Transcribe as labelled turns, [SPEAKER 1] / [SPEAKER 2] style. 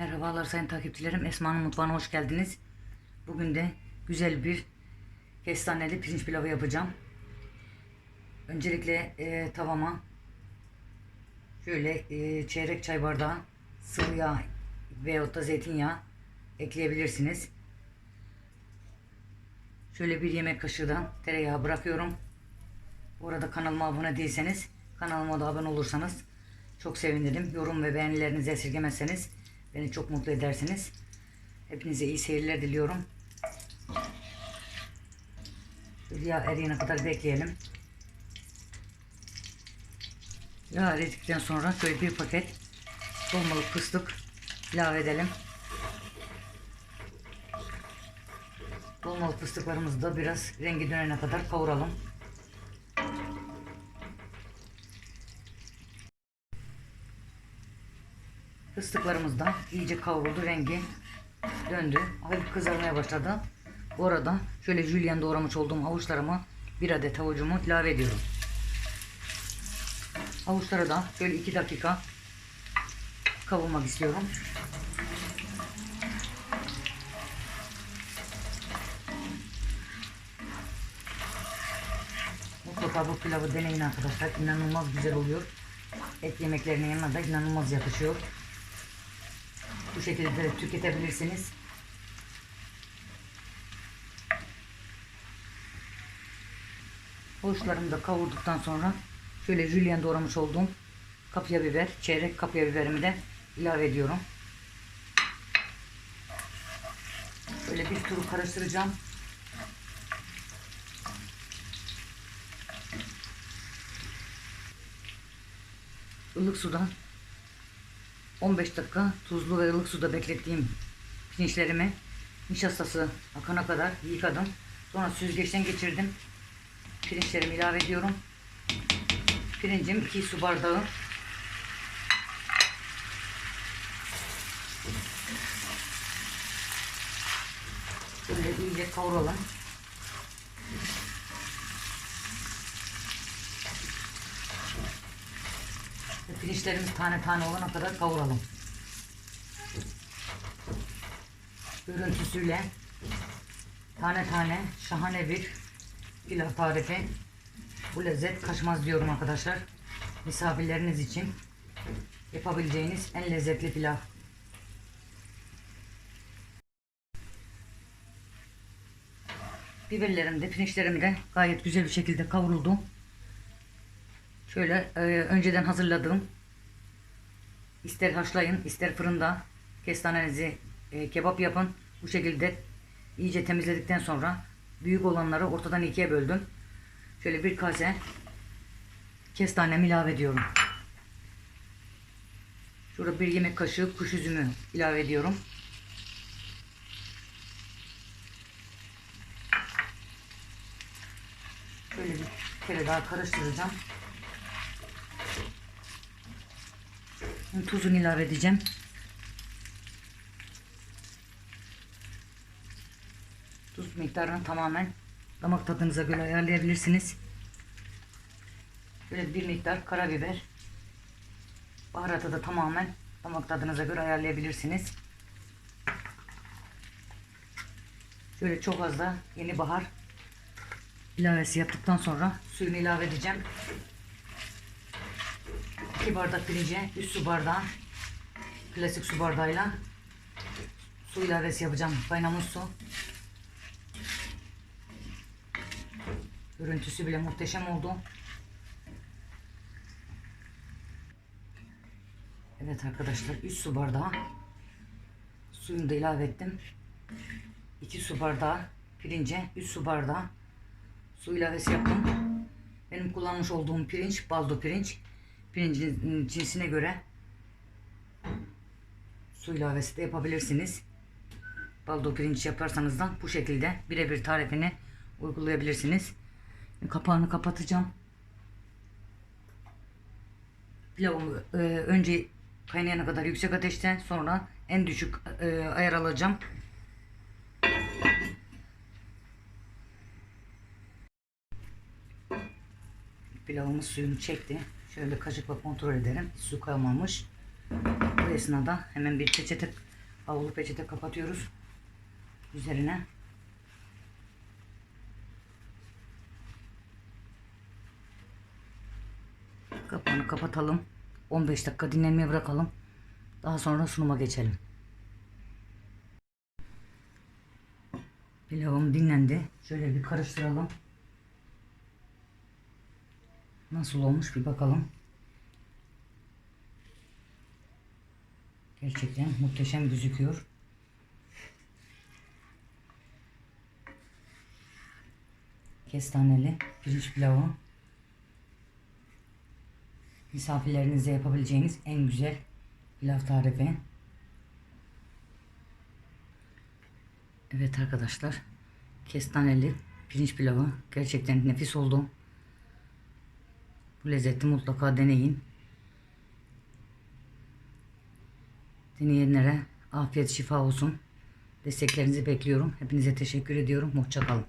[SPEAKER 1] Merhabalar sayın takipçilerim. Esma'nın mutfağına hoş geldiniz. Bugün de güzel bir kestaneli pirinç pilavı yapacağım. Öncelikle e, tavama şöyle e, çeyrek çay bardağı sıvı yağ veyahut da zeytinyağı ekleyebilirsiniz. Şöyle bir yemek kaşığı da tereyağı bırakıyorum. Bu arada kanalıma abone değilseniz kanalıma da abone olursanız çok sevinirim. Yorum ve beğenilerinizi esirgemezseniz beni çok mutlu edersiniz. Hepinize iyi seyirler diliyorum. Yağ eriyene kadar bekleyelim. Yağ eridikten sonra şöyle bir paket dolmalık fıstık ilave edelim. Dolmalık fıstıklarımızı da biraz rengi dönene kadar kavuralım. Fıstıklarımız da iyice kavruldu. Rengi döndü. Hafif kızarmaya başladı. Bu arada şöyle jülyen doğramış olduğum havuçlarımı bir adet havucumu ilave ediyorum. Havuçları da şöyle 2 dakika kavurmak istiyorum. Mutlaka bu pilavı deneyin arkadaşlar. İnanılmaz güzel oluyor. Et yemeklerinin yanına da inanılmaz yakışıyor. Bu şekilde de tüketebilirsiniz. Havuçlarımı da kavurduktan sonra şöyle jülyen doğramış olduğum kapya biber, çeyrek kapya biberimi de ilave ediyorum. Böyle bir turu karıştıracağım. ılık sudan 15 dakika tuzlu ve ılık suda beklettiğim pirinçlerimi nişastası akana kadar yıkadım. Sonra süzgeçten geçirdim. Pirinçlerimi ilave ediyorum. Pirincim 2 su bardağı. Böyle iyice kavuralım. Pirinçlerimiz tane tane olana kadar kavuralım. Görüntüsüyle tane tane şahane bir pilav tarifi. Bu lezzet kaçmaz diyorum arkadaşlar. Misafirleriniz için yapabileceğiniz en lezzetli pilav. Biberlerim de pirinçlerim de gayet güzel bir şekilde kavruldu. Şöyle e, önceden hazırladığım ister haşlayın ister fırında kestanenizi e, kebap yapın. Bu şekilde iyice temizledikten sonra büyük olanları ortadan ikiye böldüm. Şöyle bir kase kestanemi ilave ediyorum. Şurada bir yemek kaşığı kuş üzümü ilave ediyorum. Şöyle bir kere daha karıştıracağım. Tuzunu ilave edeceğim. Tuz miktarını tamamen damak tadınıza göre ayarlayabilirsiniz. Böyle bir miktar karabiber. Baharatı da tamamen damak tadınıza göre ayarlayabilirsiniz. Şöyle çok az da yeni bahar ilavesi yaptıktan sonra suyunu ilave edeceğim. 2 bardak pirince 3 su bardağı klasik su bardağıyla su ilavesi yapacağım. Kaynamış su. Görüntüsü bile muhteşem oldu. Evet arkadaşlar 3 su bardağı suyunu da ilave ettim. 2 su bardağı pirince 3 su bardağı su ilavesi yaptım. Benim kullanmış olduğum pirinç baldo pirinç. Pirincin cinsine göre su ilavesi de yapabilirsiniz. Baldo pirinç yaparsanız da bu şekilde birebir tarifini uygulayabilirsiniz. Kapağını kapatacağım. Pilavımı e, önce kaynayana kadar yüksek ateşte sonra en düşük e, ayar alacağım. Pilavımız suyunu çekti. Şöyle kaşıkla kontrol ederim. Su kalmamış. Bu esnada hemen bir peçete havlu peçete kapatıyoruz. Üzerine. Kapağını kapatalım. 15 dakika dinlenmeye bırakalım. Daha sonra sunuma geçelim. Pilavım dinlendi. Şöyle bir karıştıralım. Nasıl olmuş bir bakalım. Gerçekten muhteşem gözüküyor. Kestaneli pirinç pilavı. Misafirlerinize yapabileceğiniz en güzel pilav tarifi. Evet arkadaşlar. Kestaneli pirinç pilavı gerçekten nefis oldu. Bu lezzeti mutlaka deneyin. Deneyenlere afiyet şifa olsun. Desteklerinizi bekliyorum. Hepinize teşekkür ediyorum. Hoşçakalın.